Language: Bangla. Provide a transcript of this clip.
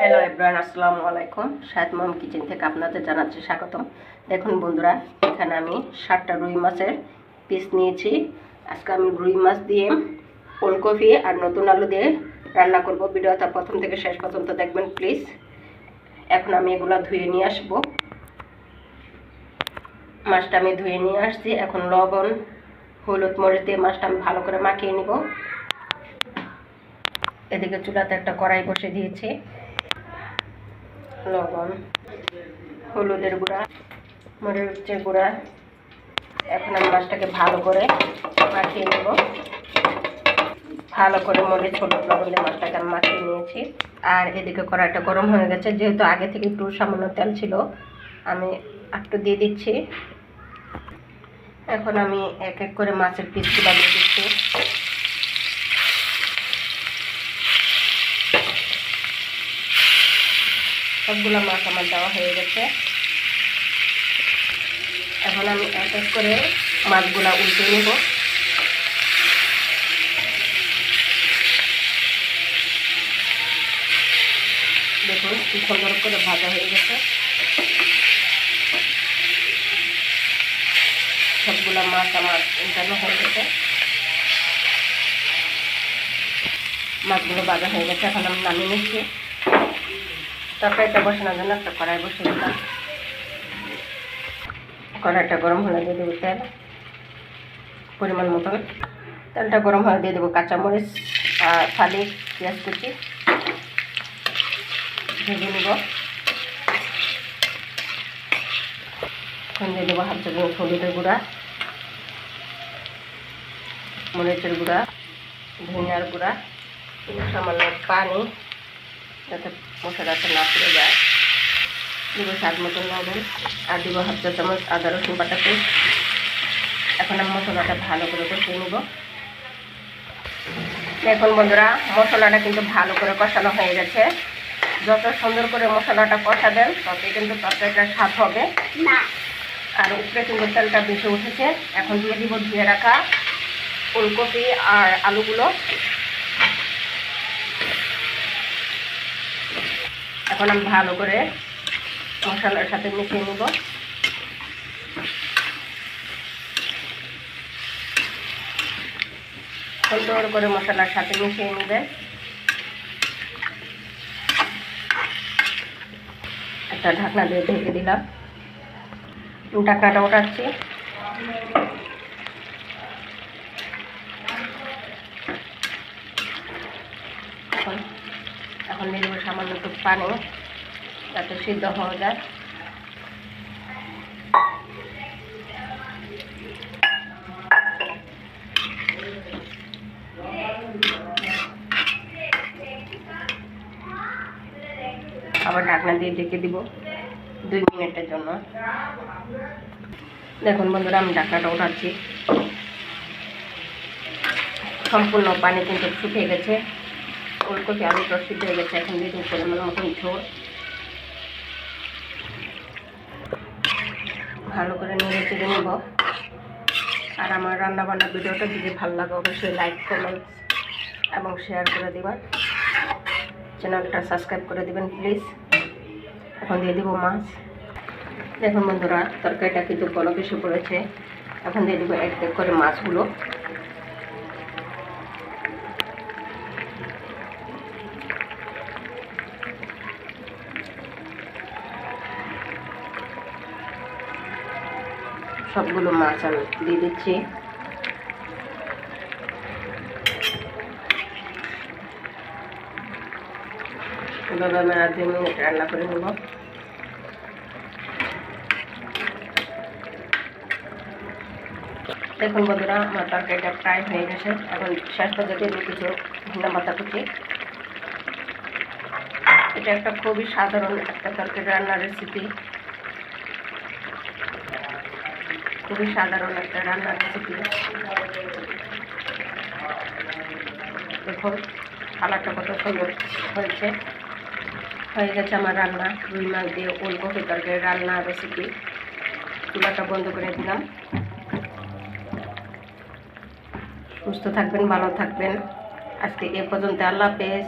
হ্যালো এব্রান আসসালামু আলাইকুম। শায়দ মম কিচেন থেকে আপনাদের জানাচ্ছি স্বাগতম। দেখুন বন্ধুরা, এখানে আমি সাতটা রুই মাছের পিস নিয়েছি। আজকে আমি রুই মাছ দিয়ে ওলকপি আর নতুন আলু দিয়ে রান্না করব। ভিডিওটা প্রথম থেকে শেষ পর্যন্ত দেখবেন প্লিজ এখন আমি এগুলো ধুয়ে নিয়ে আসব। মাছটা আমি ধুয়ে নিয়ে আসছি। এখন লবণ, হলুদ মরিচ দিয়ে মাছটা আমি ভালো করে মাখিয়ে নিব। এদিকে চুলাতে একটা কড়াই বসে দিয়েছি। লবণ, হলুদের গুঁড়া, মরিচের গুঁড়া। এখন আমি মাছটাকে ভালো করে মাখিয়ে নেব। ভালো করে মরিচ, হলুদ, লবণ দিয়ে মাছটাকে আমি মাখিয়ে নিয়েছি। আর এদিকে কড়াইটা গরম হয়ে গেছে, যেহেতু আগে থেকে একটু সামান্য তেল ছিল, আমি একটু দিয়ে দিচ্ছি। এখন আমি এক এক করে মাছের পিসগুলো দিয়ে দিচ্ছি। সবগুলো মাছ আমার দেওয়া হয়ে গেছে। এখন আমি এক এক করে মাছগুলা উল্টে নেব। দেখুন কি সুন্দর করে ভাজা হয়ে গেছে। সবগুলো মাছ আমার উল্টানো হয়ে গেছে। মাছগুলো ভাজা হয়ে গেছে, এখন আমি নামিয়ে নিচ্ছি। তরকারিটা বসানোর জন্য একটা কড়াই বসে দিলাম। কড়াইটা গরম হলে দিয়ে দেবো তেল, পরিমাণ মতন। তেলটা গরম হলে দিয়ে দেবো কাঁচামরিচ আর ফালি, পেঁয়াজ কুচি। ভেজে নেব। এখন দিয়ে দেবো হাফ চামচ হলুদের গুঁড়া, মরিচের গুঁড়া, ধনিয়ার গুঁড়া, সামান্য পানি। যাতে মশলাটা না পুড়ে যায়। দিব স্বাদ মতন লবণ আর দিব হাফ চা চামচ আদা রসুন বাটা পেস্ট। এখন আমি মশলাটা ভালো করে কষিয়ে নেব। দেখুন বন্ধুরা মশলাটা কিন্তু ভালো করে কষানো হয়ে গেছে। যত সুন্দর করে মশলাটা কষাবেন ততই কিন্তু তরকারিটার স্বাদ হবে। না। আর উপরে কিন্তু তেলটা বেশি উঠেছে। এখন দিয়ে দিব ধুয়ে রাখা ফুলকপি আর আলুগুলো। এখন আমি ভালো করে মশলার সাথে মিশিয়ে নেব। সুন্দর করে মশলার সাথে মিশিয়ে নেবে। একটা ঢাকনা দিয়ে ঢেকে দিলাম। ঢাকনাটা ওঠাচ্ছি। এখন এখন দেবো সামান্য একটু পানি যাতে সিদ্ধ হওয়া যায়। আবার ঢাকনা দিয়ে ঢেকে দিব দুই মিনিটের জন্য। দেখুন বন্ধুরা, আমি ঢাকনাটা উঠাচ্ছি সম্পূর্ণ পানি কিন্তু শুকিয়ে গেছে। ফুলকপি আলুটা সিদ্ধ হয়ে গেছে? এখন দিয়ে পরিমাণ মতন ঝোল। ভালো করে নেড়ে চেড়ে নেব। আর আমার রান্নাবান্না ভিডিওটা যদি ভালো লাগে, অবশ্যই লাইক কমেন্ট এবং শেয়ার করে দেবেন চ্যানেলটা সাবস্ক্রাইব করে দেবেন প্লিজ এখন দিয়ে দেবো মাছ। দেখুন বন্ধুরা, তরকারিটা কিন্তু বড় বেশি পড়েছে। এখন দিয়ে দেবো এক এক করে মাছগুলো। সবগুলো মাছ আমি দিয়ে দিচ্ছি। এভাবে আমি আর দুই মিনিট রান্না করে নেব। দেখুন বন্ধুরা, আমার তরকারিটা প্রায় হয়ে গেছে। এখন শেষ পর্যন্ত দিয়ে কিছু ধনে পাতা কুচি। এটা একটা খুবই সাধারণ একটা তরকারি রান্নার রেসিপি খুবই সাধারণ একটা রান্নার রেসিপি দেখুন, কালারটা কত সুন্দর হয়েছে। হয়ে গেছে আমার রান্না। রুই মাছ দিয়ে ওলকপি তরকারি রান্না রেসিপি চুলাটা বন্ধ করে দিলাম। সুস্থ থাকবেন, ভালো থাকবেন। আজকে এ পর্যন্ত আল্লাহ হাফেজ।